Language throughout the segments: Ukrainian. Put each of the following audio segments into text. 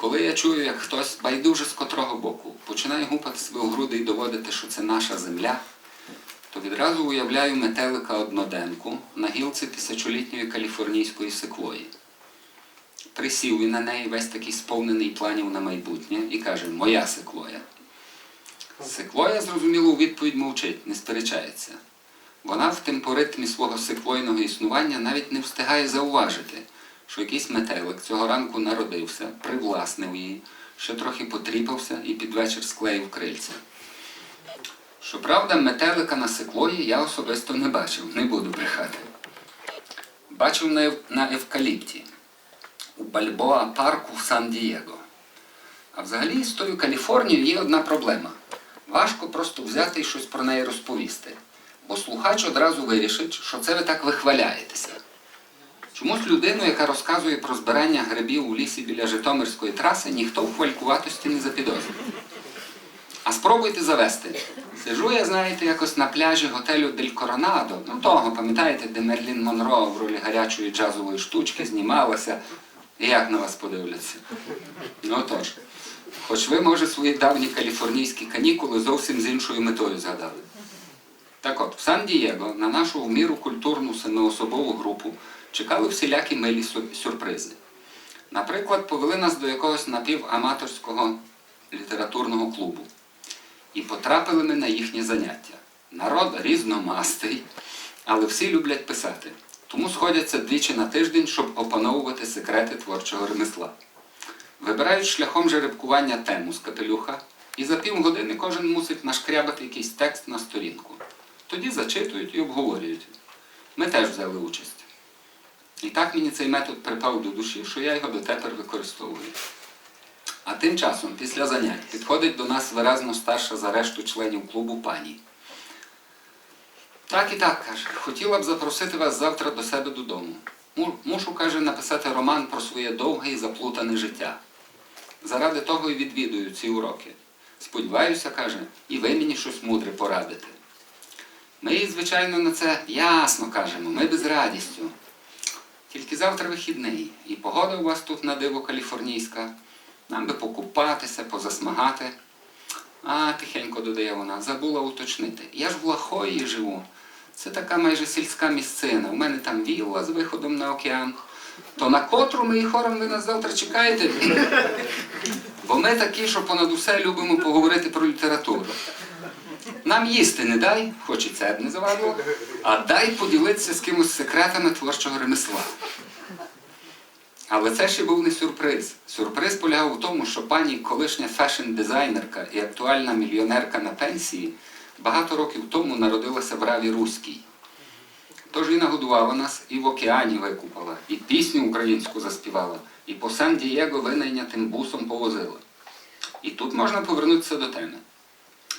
Коли я чую, як хтось байдуже з котрого боку починає гупати себе в груди і доводити, що це наша земля, то відразу уявляю метелика одноденку на гілці тисячолітньої каліфорнійської секвої. Присів він на неї весь такий сповнений планів на майбутнє і каже Моя секвоя. Секвоя, зрозуміло, у відповідь мовчить, не сперечається. Вона в темпоритмі свого секвойного існування навіть не встигає зауважити, що якийсь метелик цього ранку народився, привласнив її, ще трохи потріпався і під вечір склеїв крильця. Щоправда, метелика на секвої я особисто не бачив, не буду брехати. Бачив на, ев- на евкаліпті у Бальбоа парку в Сан-Дієго. А взагалі з тою Каліфорнією є одна проблема. Важко просто взяти і щось про неї розповісти. Бо слухач одразу вирішить, що це ви так вихваляєтеся. Чомусь людину, яка розказує про збирання грибів у лісі біля Житомирської траси, ніхто в хвалькуватості не запідозрив. А спробуйте завести. Сижу я, знаєте, якось на пляжі готелю Дель Коронадо, ну того, пам'ятаєте, де Мерлін Монро в ролі гарячої джазової штучки знімалася. І як на вас подивляться? Ну тож, хоч ви, може, свої давні каліфорнійські канікули зовсім з іншою метою згадали. Так от, в Сан-Дієго на нашу в міру культурну семиособову групу чекали всілякі милі сюрпризи. Наприклад, повели нас до якогось напіваматорського літературного клубу. І потрапили ми на їхнє заняття. Народ різномастий, але всі люблять писати. Тому сходяться двічі на тиждень, щоб опановувати секрети творчого ремесла. Вибирають шляхом жеребкування тему з капелюха, і за півгодини кожен мусить нашкрябати якийсь текст на сторінку. Тоді зачитують і обговорюють. Ми теж взяли участь. І так мені цей метод припав до душі, що я його дотепер використовую. А тим часом, після занять, підходить до нас виразно старша за решту членів клубу пані. Так і так, каже, хотіла б запросити вас завтра до себе додому. Мушу, каже, написати роман про своє довге і заплутане життя. Заради того і відвідую ці уроки. Сподіваюся, каже, і ви мені щось мудре порадите. Ми звичайно, на це ясно кажемо, ми без радістю. Тільки завтра вихідний, і погода у вас тут на диво каліфорнійська. Нам би покупатися, позасмагати. А, тихенько додає вона, забула уточнити. Я ж в Лахої живу. Це така майже сільська місцина. У мене там вілла з виходом на океан. То на котру ми і хором ви нас завтра чекаєте? Бо ми такі, що понад усе любимо поговорити про літературу. Нам їсти не дай, хоч і це б не завадило, а дай поділитися з кимось секретами творчого ремесла. Але це ще був не сюрприз. Сюрприз полягав у тому, що пані колишня фешн-дизайнерка і актуальна мільйонерка на пенсії багато років тому народилася в Раві Руській. Тож і нагодувала нас, і в океані викупала, і пісню українську заспівала, і по Сан-Дієго винайнятим бусом повозила. І тут можна повернутися до теми.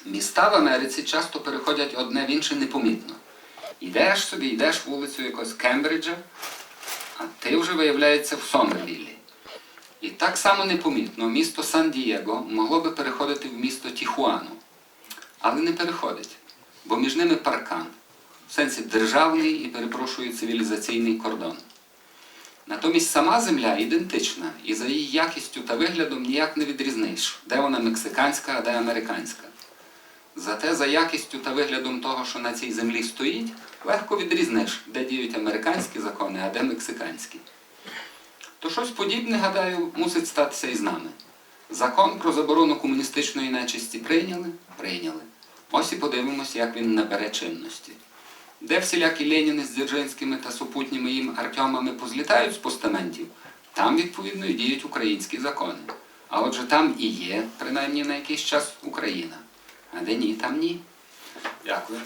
Міста в Америці часто переходять одне в інше непомітно. Йдеш собі, йдеш вулицю якогось Кембриджа, а ти вже виявляється в Сомервіллі. І так само непомітно місто Сан-Дієго могло би переходити в місто Тіхуану. Але не переходить, бо між ними паркан, в сенсі державний і, перепрошую, цивілізаційний кордон. Натомість сама земля ідентична, і за її якістю та виглядом ніяк не відрізниш, де вона мексиканська, а де американська. Зате за якістю та виглядом того, що на цій землі стоїть, легко відрізниш, де діють американські закони, а де мексиканські. То щось подібне, гадаю, мусить статися і з нами. Закон про заборону комуністичної нечисті прийняли? Прийняли. Ось і подивимось, як він набере чинності. Де всілякі Леніни з Дзержинськими та супутніми їм Артемами позлітають з постаментів, там, відповідно, і діють українські закони. А отже, там і є, принаймні на якийсь час, Україна. А де ні, там ні. Дякую.